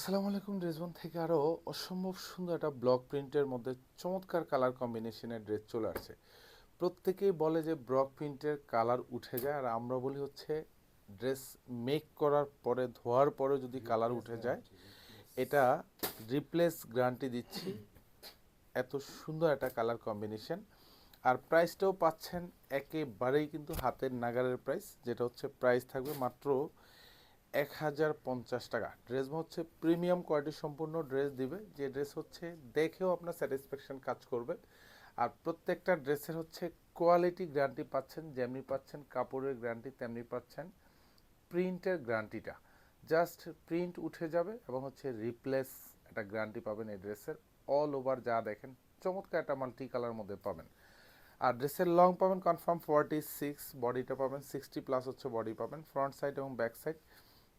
আসসালামু আলাইকুম ড্রেসবন থেকে আরও অসম্ভব সুন্দর একটা ব্লক প্রিন্টের মধ্যে চমৎকার কালার কম্বিনেশনের ড্রেস চলে আসছে। প্রত্যেকেই বলে যে ব্লক প্রিন্টের কালার উঠে যায় আর আমরা বলি হচ্ছে ড্রেস মেক করার পরে ধোয়ার পরে যদি কালার উঠে যায় এটা রিপ্লেস গ্যারান্টি দিচ্ছি। এত সুন্দর একটা কালার কম্বিনেশন আর প্রাইসটাও পাচ্ছেন একেবারেই কিন্তু হাতের নাগারের প্রাইস যেটা হচ্ছে প্রাইস থাকবে মাত্র এক হাজার পঞ্চাশ টাকা। ড্রেস হচ্ছে প্রিমিয়াম কোয়ালিটি সম্পূর্ণ ড্রেস দিবে। যে ড্রেস হচ্ছে দেখেও আপনার স্যাটিসফ্যাকশন কাজ করবে। আর প্রত্যেকটা ড্রেসের হচ্ছে কোয়ালিটি গ্যারান্টি পাচ্ছেন, যেমনি পাচ্ছেন কাপড়ের গ্যারান্টি, তেমনি পাচ্ছেন প্রিন্টের গ্যারান্টিটা। জাস্ট প্রিন্ট উঠে যাবে এবং হচ্ছে রিপ্লেস একটা গ্যারান্টি পাবেন এই ড্রেসের। অল ওভার যা দেখেন, চমৎকার একটা মাল্টি কালার মধ্যে পাবেন। আর ড্রেসের লং পাবেন কনফার্ম ফর্টি সিক্স, বডিটা পাবেন সিক্সটি প্লাস হচ্ছে বডি পাবেন, ফ্রন্ট সাইড এবং ব্যাক সাইড।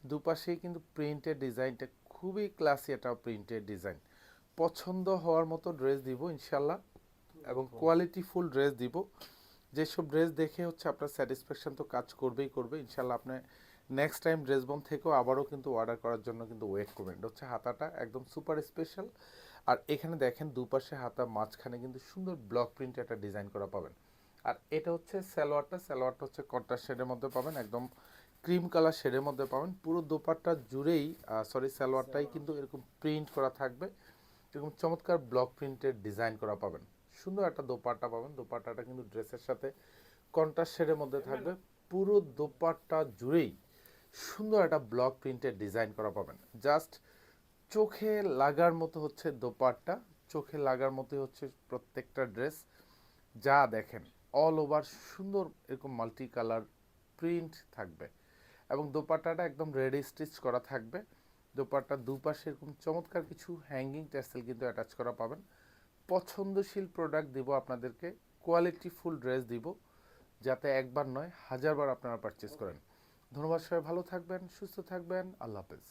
দুপাশেই কিন্তু প্রিন্টের ডিজাইনটা খুবই ক্লাসি একটা প্রিন্টের ডিজাইন। পছন্দ হওয়ার মতো ড্রেস দিব ইনশাল্লাহ এবং কোয়ালিটিফুল ড্রেস দিব। যেসব ড্রেস দেখে হচ্ছে আপনার স্যাটিসফ্যাকশন তো কাজ করবেই করবে। ইনশাল্লাহ আপনি নেক্সট টাইম ড্রেস বন থেকেও আবারও কিন্তু অর্ডার করার জন্য কিন্তু ওয়েট করবেন। এটা হচ্ছে হাতাটা একদম সুপার স্পেশাল আর এখানে দেখেন দুপাশে হাতা মাঝখানে কিন্তু সুন্দর ব্লক প্রিন্টে একটা ডিজাইন করা পাবেন। আর এটা হচ্ছে স্যালোয়ারটা সালোয়ারটা হচ্ছে কট্টার শেডের মধ্যে পাবেন। একদম ক্রিম কালার শেডের মধ্যে পাবেন। পুরো দোপাট্টা জুড়েই সরি সালোয়ারটাই কিন্তু এরকম প্রিন্ট করা থাকবে। এরকম চমৎকার ব্লক প্রিন্টের ডিজাইন করা পাবেন। সুন্দর একটা দোপাট্টা পাবেন। দোপাট্টাটা কিন্তু ড্রেসের সাথে কন্ট্রাস্ট শেডের মধ্যে থাকবে। পুরো দোপাট্টা জুড়েই সুন্দর একটা ব্লক প্রিন্টের ডিজাইন করা পাবেন। জাস্ট চোখে লাগার মতো হচ্ছে দোপাট্টা। চোখে লাগার মতোই হচ্ছে প্রত্যেকটা ড্রেস যা দেখেন অল ওভার সুন্দর এরকম মাল্টি কালার প্রিন্ট থাকবে। এবং দোপাট্টাটা একদম রেডি স্টিচ করা থাকবে। দোপাট্টার দুপাশে এরকম চমৎকার কিছু হ্যাঙ্গিং টেস্টেল কিন্তু অ্যাটাচ করা পাবেন। পছন্দশীল প্রোডাক্ট দিব আপনাদেরকে কোয়ালিটি ফুল ড্রেস দিব, যাতে একবার নয়, হাজারবার আপনারা পারচেস করেন। ধন্যবাদ সবাই, ভালো থাকবেন, সুস্থ থাকবেন, আল্লাহ হাফেজ।